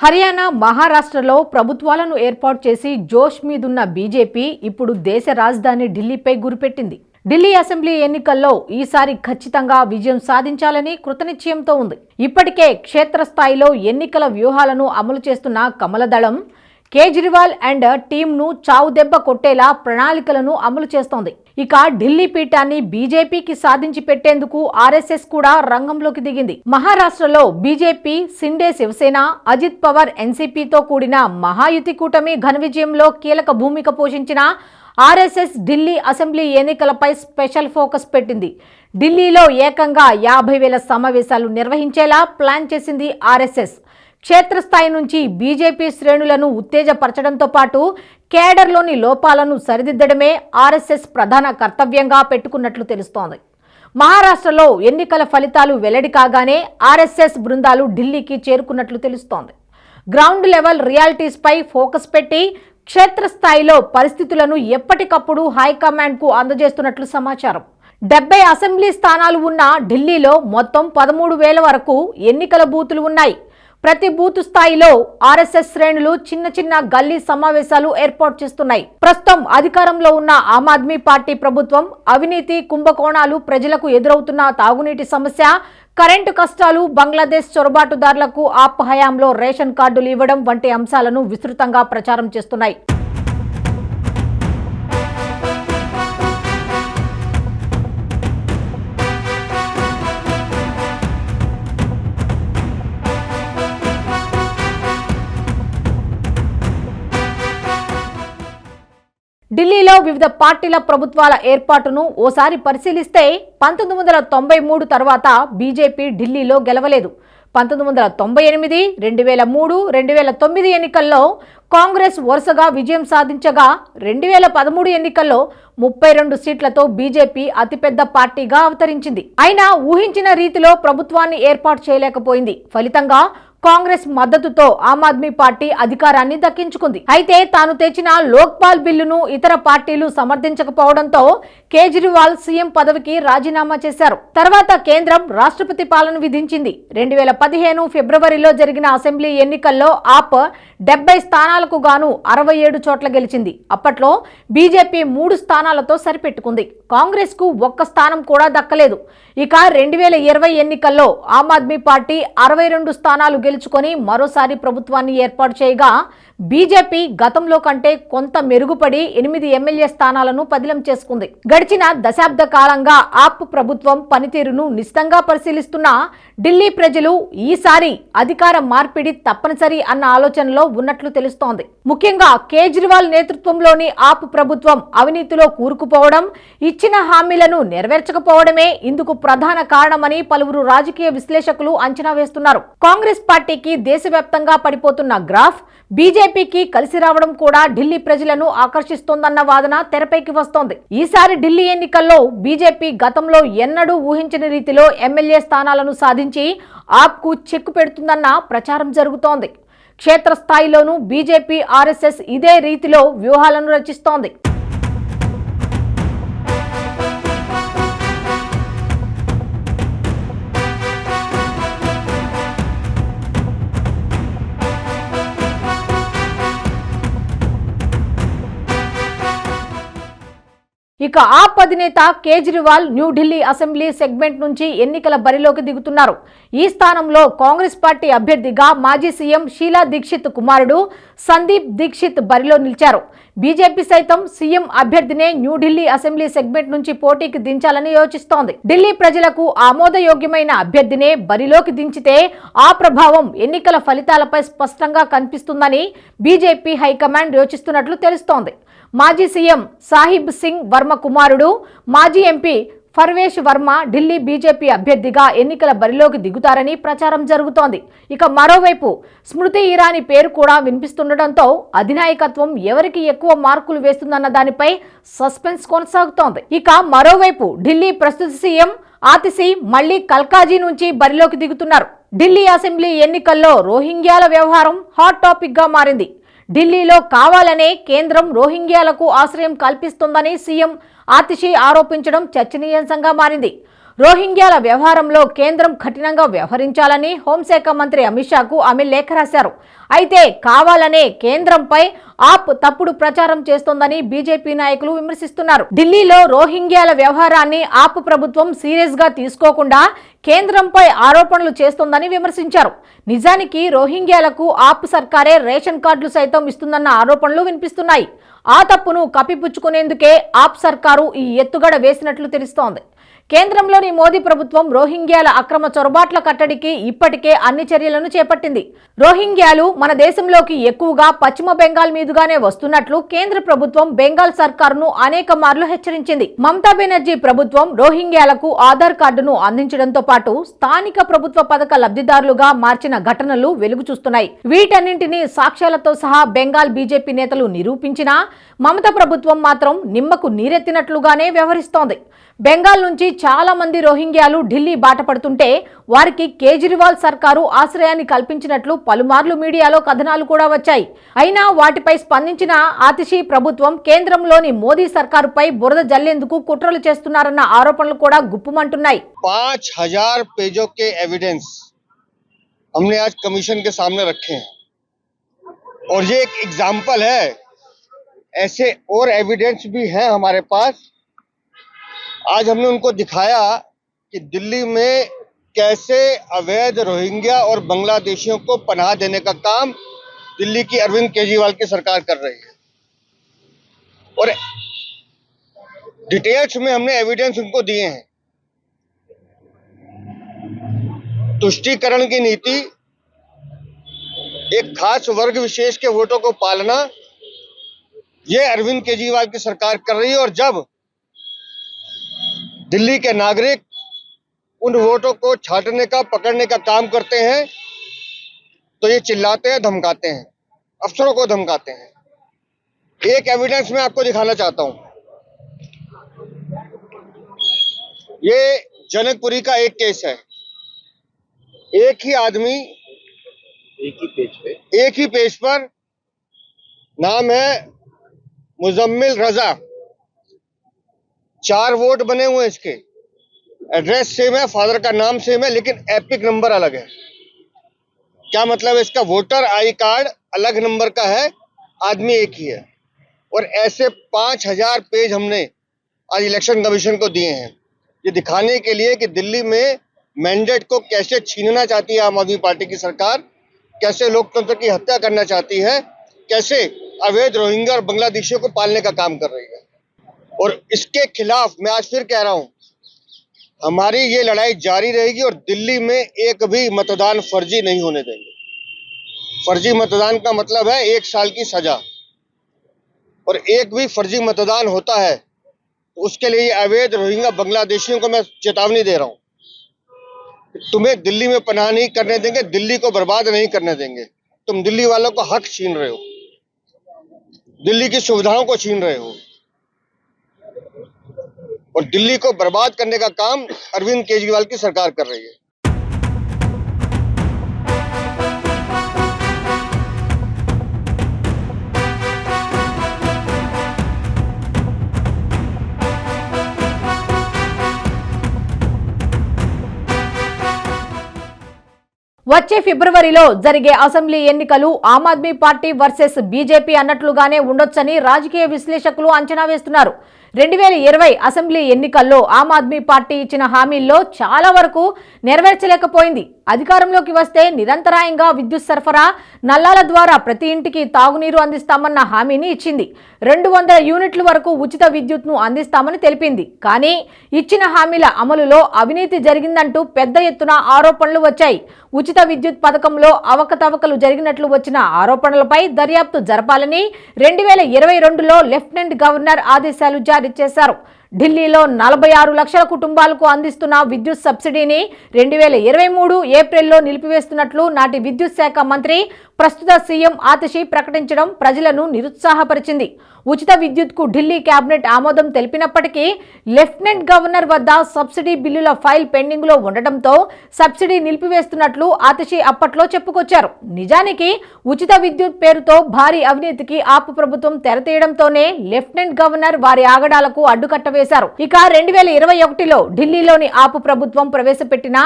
హర్యానా మహారాష్ట్రలో ప్రభుత్వాలను ఏర్పాటు చేసి జోష్ మీదున్న బీజేపీ ఇప్పుడు దేశ రాజధాని ఢిల్లీపై గురిపెట్టింది. ఢిల్లీ అసెంబ్లీ ఎన్నికల్లో ఈసారి ఖచ్చితంగా విజయం సాధించాలని కృతనిశ్చయంతో ఉంది. ఇప్పటికే క్షేత్రస్థాయిలో ఎన్నికల వ్యూహాలను అమలు చేస్తున్న కమలదళం కేజ్రీవాల్ అండ్ టీంను చావు దెబ్బ కొట్టేలా ప్రణాళికలను అమలు చేస్తోంది. ఇక ఢిల్లీ పీఠాన్ని బీజేపీకి సాధించి పెట్టేందుకు ఆర్ఎస్ఎస్ కూడా రంగంలోకి దిగింది. మహారాష్ట్రలో బీజేపీ సిండే శివసేన అజిత్ పవార్ ఎన్సీపీతో కూడిన మహాయుతి కూటమి ఘన విజయంలో కీలక భూమిక పోషించిన ఆర్ఎస్ఎస్ ఢిల్లీ అసెంబ్లీ ఎన్నికలపై స్పెషల్ ఫోకస్ పెట్టింది. ఢిల్లీలో ఏకంగా యాభై వేల సమావేశాలు నిర్వహించేలా ప్లాన్ చేసింది ఆర్ఎస్ఎస్. క్షేత్రస్థాయి నుంచి బీజేపీ శ్రేణులను ఉత్తేజపరచడంతో పాటు కేడర్లోని లోపాలను సరిదిద్దడమే ఆర్ఎస్ఎస్ ప్రధాన కర్తవ్యంగా పెట్టుకున్నట్లు తెలుస్తోంది. మహారాష్ట్రలో ఎన్నికల ఫలితాలు వెల్లడి కాగానే ఆర్ఎస్ఎస్ బృందాలు ఢిల్లీకి చేరుకున్నట్లు తెలుస్తోంది. గ్రౌండ్ లెవెల్ రియాలిటీస్పై ఫోకస్ పెట్టి క్షేత్రస్థాయిలో పరిస్థితులను ఎప్పటికప్పుడు హైకమాండ్కు అందజేస్తున్నట్లు సమాచారం. డెబ్బై అసెంబ్లీ స్థానాలు ఉన్న ఢిల్లీలో మొత్తం పదమూడు వేల వరకు ఎన్నికల బూతులు ఉన్నాయి. ప్రతి బూత్ స్థాయిలో ఆర్ఎస్ఎస్ శ్రేణులు చిన్న చిన్న గల్లీ సమావేశాలు ఏర్పాటు చేస్తున్నాయి. ప్రస్తుతం అధికారంలో ఉన్న ఆమ్ ఆద్మీ పార్టీ ప్రభుత్వం అవినీతి కుంభకోణాలు ప్రజలకు ఎదురవుతున్న తాగునీటి సమస్య కరెంటు కష్టాలు బంగ్లాదేశ్ చొరబాటుదారులకు ఆప్ హయాంలో రేషన్ కార్డులు ఇవ్వడం వంటి అంశాలను విస్తృతంగా ప్రచారం చేస్తున్నాయి. ఢిల్లీలో వివిధ పార్టీల ప్రభుత్వాల ఏర్పాటును ఓసారి పరిశీలిస్తే పంతొమ్మిది వందల తొంభై మూడు తర్వాత బీజేపీ ఢిల్లీలో గెలవలేదు. పంతొమ్మిది వందల తొంభై ఎనిమిది రెండు వేల మూడు రెండు వేల తొమ్మిది ఎన్నికల్లో కాంగ్రెస్ వరుసగా విజయం సాధించగా రెండు వేల పదమూడు ఎన్నికల్లో ముప్పై రెండు సీట్లతో బీజేపీ అతిపెద్ద పార్టీగా అవతరించింది. అయినా ఊహించిన రీతిలో ప్రభుత్వాన్ని ఏర్పాటు చేయలేకపోయింది. ఫలితంగా కాంగ్రెస్ మద్దతుతో ఆమ్ ఆద్మీ పార్టీ అధికారాన్ని దక్కించుకుంది. అయితే తాను తెచ్చిన లోక్పాల్ బిల్లును ఇతర పార్టీలు సమర్థించకపోవడంతో కేజ్రీవాల్ సీఎం పదవికి రాజీనామా చేశారు. తర్వాత కేంద్రం రాష్ట్రపతి పాలన విధించింది. రెండు వేల పదిహేను ఫిబ్రవరిలో జరిగిన అసెంబ్లీ ఎన్నికల్లో ఆప్ డెబ్బై స్థానాలకు గాను అరవై ఏడు చోట్ల గెలిచింది. అప్పట్లో బీజేపీ మూడు స్థానాలతో సరిపెట్టుకుంది. కాంగ్రెస్కు ఒక్క స్థానం కూడా దక్కలేదు. ఇక రెండు వేల ఇరవై ఎన్నికల్లో ఆమ్ ఆద్మీ పార్టీ అరవై రెండు స్థానాలు గెలుచుకొని మరోసారి ప్రభుత్వాన్ని ఏర్పాటు చేయగా బీజేపీ గతంలో కంటే కొంత మెరుగుపడి ఎనిమిది ఎమ్మెల్యే స్థానాలను పదిలం చేసుకుంది. గడిచిన దశాబ్ద కాలంగా ఆప్ ప్రభుత్వం పనితీరును నిశితంగా పరిశీలిస్తున్న ఢిల్లీ ప్రజలు ఈసారి అధికార మార్పిడి తప్పనిసరి అన్న ఆలోచనలో ఉన్నట్లు తెలుస్తోంది. ముఖ్యంగా కేజ్రీవాల్ నేతృత్వంలోని ఆప్ ప్రభుత్వం అవినీతిలో కూరుకుపోవడం ఇచ్చిన హామీలను నెరవేర్చకపోవడమే ఇందుకు ప్రధాన కారణమని పలువురు రాజకీయ విశ్లేషకులు అంచనా వేస్తున్నారు. కాంగ్రెస్ పార్టీకి దేశవ్యాప్తంగా పడిపోతున్న గ్రాఫ్ బీజేపీ బీజేపీకి కలిసి రావడం కూడా ఢిల్లీ ప్రజలను ఆకర్షిస్తోందన్న వాదన తెరపైకి వస్తోంది. ఈసారి ఢిల్లీ ఎన్నికల్లో బీజేపీ గతంలో ఎన్నడూ ఊహించని రీతిలో ఎమ్మెల్యే స్థానాలను సాధించి ఆప్కు చెక్కు పెడుతుందన్న ప్రచారం జరుగుతోంది. క్షేత్రస్థాయిలోనూ బీజేపీ ఆర్ఎస్ఎస్ ఇదే రీతిలో వ్యూహాలను రచిస్తోంది. ఇక ఆప్ అధినేత కేజ్రీవాల్ న్యూఢిల్లీ అసెంబ్లీ సెగ్మెంట్ నుంచి ఎన్నికల బరిలోకి దిగుతున్నారు. ఈ స్థానంలో కాంగ్రెస్ పార్టీ అభ్యర్థిగా మాజీ సీఎం షీలా దీక్షిత్ కుమారుడు సందీప్ దీక్షిత్ బరిలో నిలిచారు. బీజేపీ సైతం సీఎం అభ్యర్థినే న్యూఢిల్లీ అసెంబ్లీ సెగ్మెంట్ నుంచి పోటీకి దించాలని యోచిస్తోంది. ఢిల్లీ ప్రజలకు ఆమోదయోగ్యమైన అభ్యర్థినే బరిలోకి దించితే ఆ ప్రభావం ఎన్నికల ఫలితాలపై స్పష్టంగా కనిపిస్తుందని బీజేపీ హైకమాండ్ యోచిస్తున్నట్లు తెలుస్తోంది. మాజీ సీఎం సాహిబ్ సింగ్ వర్మ కుమారుడు మాజీ ఎంపీ ఫర్వేష్ వర్మ ఢిల్లీ బీజేపీ అభ్యర్థిగా ఎన్నికల బరిలోకి దిగుతారని ప్రచారం జరుగుతోంది. ఇక మరోవైపు స్మృతి ఇరానీ పేరు కూడా వినిపిస్తుండటంతో అధినాయకత్వం ఎవరికి ఎక్కువ మార్కులు వేస్తుందన్న దానిపై సస్పెన్స్ కొనసాగుతోంది. ఇక మరోవైపు ఢిల్లీ ప్రస్తుత సీఎం ఆతిసి మళ్ళీ కల్కాజీ నుంచి బరిలోకి దిగుతున్నారు. ఢిల్లీ అసెంబ్లీ ఎన్నికల్లో రోహింగ్యాల వ్యవహారం హాట్ టాపిక్గా మారింది. ఢిల్లీలో కావాలనే కేంద్రం రోహింగ్యాలకు ఆశ్రయం కల్పిస్తుందని సీఎం ఆతిషి ఆరోపించడం చర్చనీయాంశంగా మారింది. రోహింగ్యాల వ్యవహారంలో కేంద్రం కఠినంగా వ్యవహరించాలని హోంశాఖ మంత్రి అమిత్ షాకు ఆమె లేఖ రాశారు. అయితే కావాలనే కేంద్రంపై ఆప్ తప్పుడు ప్రచారం చేస్తోందని బీజేపీ నాయకులు విమర్శిస్తున్నారు. ఢిల్లీలో రోహింగ్యాల వ్యవహారాన్ని ఆప్ ప్రభుత్వం సీరియస్గా తీసుకోకుండా కేంద్రంపై ఆరోపణలు చేస్తోందని విమర్శించారు. నిజానికి రోహింగ్యాలకు ఆప్ సర్కారే రేషన్ కార్డులు సైతం ఇస్తుందన్న ఆరోపణలు వినిపిస్తున్నాయి. ఆ తప్పును కప్పిపుచ్చుకునేందుకే ఆప్ సర్కారు ఈ ఎత్తుగడ వేసినట్లు తెలుస్తోంది. కేంద్రంలోని మోదీ ప్రభుత్వం రోహింగ్యాల అక్రమ చొరబాట్ల కట్టడికి ఇప్పటికే అన్ని చర్యలను చేపట్టింది. రోహింగ్యాలు మన దేశంలోకి ఎక్కువగా పశ్చిమ బెంగాల్ మీదుగానే వస్తున్నట్లు కేంద్ర ప్రభుత్వం బెంగాల్ సర్కారును అనేక మార్లు హెచ్చరించింది. మమతా బెనర్జీ ప్రభుత్వం రోహింగ్యాలకు ఆధార్ కార్డును అందించడంతో పాటు స్థానిక ప్రభుత్వ పథక లబ్ధిదారులుగా మార్చిన ఘటనలు వెలుగు చూస్తున్నాయి. వీటన్నింటినీ సాక్ష్యాలతో సహా బెంగాల్ బీజేపీ నేతలు నిరూపించినా మమతా ప్రభుత్వం మాత్రం నిమ్మకు నీరెత్తినట్లుగానే వ్యవహరిస్తోంది. బెంగాల్ నుంచి చాలా మంది రోహింగ్యాలు ఢిల్లీ బాట పడుతుంటే వారికి కేజ్రీవాల్ సర్కారు ఆశ్రయాన్ని కల్పించినట్లు పలుమార్లు మీడియాలో కథనాలు కూడా వచ్చాయి అయినా వాటిపై స్పందించిన ఆతిషి ప్రభుత్వం కేంద్రంలోని మోదీ సర్కారుపై బురద జల్లేందుకు కుట్రలు చేస్తున్నారన్న ఆరోపణలు కూడా గుప్పుమంటున్నాయి पांच हजार पेजों के एविडेंस हमने आज कमीशन के सामने रखे हैं और ये एक एग्जाम्पल है ऐसे और एविडेंस भी हैं हमारे पास आज हमने उनको दिखाया कि दिल्ली में कैसे अवैध रोहिंग्या और बांग्लादेशियों को पनाह देने का काम दिल्ली की अरविंद केजरीवाल की सरकार कर रही है। और डिटेल्स में हमने एविडेंस उनको दिए हैं। तुष्टीकरण की नीति, एक खास वर्ग विशेष के वोटों को पालना यह अरविंद केजरीवाल की सरकार कर रही है और जब दिल्ली के नागरिक उन वोटों को छाटने का पकड़ने का काम करते हैं तो ये चिल्लाते हैं धमकाते हैं अफसरों को धमकाते हैं। एक एविडेंस मैं आपको दिखाना चाहता हूँ। ये जनकपुरी का एक केस है। एक ही आदमी एक ही पेज पे? एक ही पेज पर नाम है मुजम्मिल रजा। चार वोट बने हुए इसके। एड्रेस सेम है फादर का नाम सेम है, लेकिन एपिक नंबर अलग है। क्या मतलब है इसका? वोटर आई कार्ड अलग नंबर का है, आदमी एक ही है। और ऐसे पाँच हज़ार पेज हमने आज इलेक्शन कमीशन को दिए हैं। ये दिखाने के लिए कि दिल्ली में मैंडेट को कैसे छीनना चाहती है आम आदमी पार्टी की सरकार, कैसे लोकतंत्र की हत्या करना चाहती है, कैसे अवैध रोहिंग्या और बांग्लादेशियों को पालने का काम कर रही है। और इसके खिलाफ मैं आज फिर कह रहा हूँ, हमारी ये लड़ाई जारी रहेगी और दिल्ली में एक भी मतदान फर्जी नहीं होने देंगे। फर्जी मतदान का मतलब है एक साल की सजा। और एक भी फर्जी मतदान होता है तो उसके लिए अवैध रोहिंग्या बांग्लादेशियों को मैं चेतावनी दे रहा हूँ तुम्हें दिल्ली में पनाह नहीं करने देंगे, दिल्ली को बर्बाद नहीं करने देंगे। तुम दिल्ली वालों को हक छीन रहे हो, दिल्ली की सुविधाओं को छीन रहे हो। और दिल्ली को बर्बाद करने का काम अरविंद केजरीवाल की सरकार कर रही है వచ్చే ఫిబ్రవరిలో జరిగే అసెంబ్లీ ఎన్నికలు Aam Aadmi party versus BJP అన్నట్లుగానే ఉండొచ్చని రాజకీయ విశ్లేషకులు అంచనా వేస్తున్నారు రెండు వేల ఇరవై అసెంబ్లీ ఎన్నికల్లో ఆమ్ ఆద్మీ పార్టీ ఇచ్చిన హామీల్లో చాలా వరకు నెరవేర్చలేకపోయింది. అధికారంలోకి వస్తే నిరంతరాయంగా విద్యుత్ సరఫరా నల్లాల ద్వారా ప్రతి ఇంటికి తాగునీరు అందిస్తామన్న హామీని ఇచ్చింది. రెండు వందల యూనిట్ల వరకు ఉచిత విద్యుత్ను అందిస్తామని తెలిపింది. కానీ ఇచ్చిన హామీల అమలులో అవినీతి జరిగిందంటూ పెద్ద ఎత్తున ఆరోపణలు వచ్చాయి. ఉచిత విద్యుత్ పథకంలో అవకతవకలు జరిగినట్లు వచ్చిన ఆరోపణలపై దర్యాప్తు జరపాలని రెండు వేల ఇరవై రెండులో లెఫ్టినెంట్ గవర్నర్ ఆదేశాలు జారీ జారీ చేశారు ఢిల్లీలో నలభై ఆరు లక్షల కుటుంబాలకు అందిస్తున్న విద్యుత్ సబ్సిడీని రెండు వేల ఇరవై మూడు ఏప్రిల్లో నిలిపివేస్తున్నట్లు నాటి విద్యుత్ శాఖ మంత్రి ప్రస్తుత సీఎం ఆతిషి ప్రకటించడం ప్రజలను నిరుత్సాహపరిచింది. ఉచిత విద్యుత్కు ఢిల్లీ కేబినెట్ ఆమోదం తెలిపినప్పటికీ లెఫ్టినెంట్ గవర్నర్ వద్ద సబ్సిడీ బిల్లుల ఫైల్ పెండింగ్లో ఉండటంతో సబ్సిడీ నిలిపివేస్తున్నట్లు ఆతిషి అప్పట్లో చెప్పుకొచ్చారు. నిజానికి ఉచిత విద్యుత్ పేరుతో భారీ అవినీతికి ఆపు ప్రభుత్వం తెరతీయడంతోనే లెఫ్టినెంట్ గవర్నర్ వారి ఆగడాలకు అడ్డుకట్టవే వేశారు. ఇక రెండు వేల ఇరవై ఒకటిలో ఢిల్లీలోని ఆపు ప్రభుత్వం ప్రవేశపెట్టిన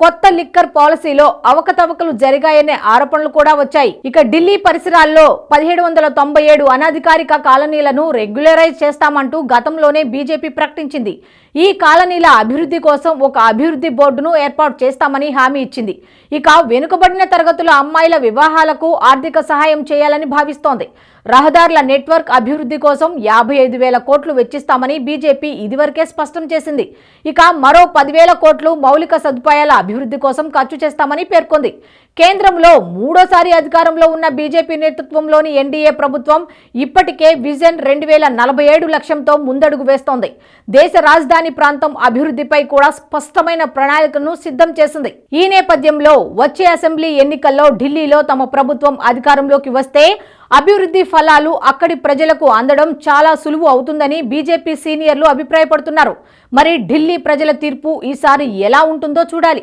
కొత్త లిక్కర్ పాలసీలో అవకతవకలు జరిగాయనే ఆరోపణలు కూడా వచ్చాయి. ఇక ఢిల్లీ పరిసరాల్లో పదిహేడు వందల తొంభై ఏడు అనధికారిక కాలనీలను రెగ్యులరైజ్ చేస్తామంటూ గతంలోనే బీజేపీ ప్రకటించింది. ఈ కాలనీల అభివృద్ధి కోసం ఒక అభివృద్ధి బోర్డును ఏర్పాటు చేస్తామని హామీ ఇచ్చింది. ఇక వెనుకబడిన తరగతుల అమ్మాయిల వివాహాలకు ఆర్థిక సహాయం చేయాలని భావిస్తోంది. రహదారుల నెట్వర్క్ అభివృద్ధి కోసం యాభై ఐదు వేల కోట్లు వెచ్చిస్తామని బీజేపీ ఇదివరకే స్పష్టం చేసింది. ఇక మరో పదివేల కోట్లు మౌలిక సదుపాయాల అభివృద్ధి కోసం ఖర్చు చేస్తామని పేర్కొంది. కేంద్రంలో మూడోసారి అధికారంలో ఉన్న బీజేపీ నేతృత్వంలోని ఎన్డీఏ ప్రభుత్వం ఇప్పటికే విజన్ రెండు వేల నలభై ఏడు లక్ష్యంతో ముందడుగు వేస్తోంది. దేశ రాజధాని ప్రాంతం అభివృద్ధిపై కూడా స్పష్టమైన ప్రణాళికను సిద్ధం చేసింది. ఈ నేపథ్యంలో వచ్చే అసెంబ్లీ ఎన్నికల్లో ఢిల్లీలో తమ ప్రభుత్వం అధికారంలోకి వస్తే అభివృద్ధి ఫలాలు అక్కడి ప్రజలకు అందడం చాలా సులువు అవుతుందని బీజేపీ సీనియర్లు అభిప్రాయపడుతున్నారు. మరి ఢిల్లీ ప్రజల తీర్పు ఈసారి ఎలా ఉంటుందో చూడాలి.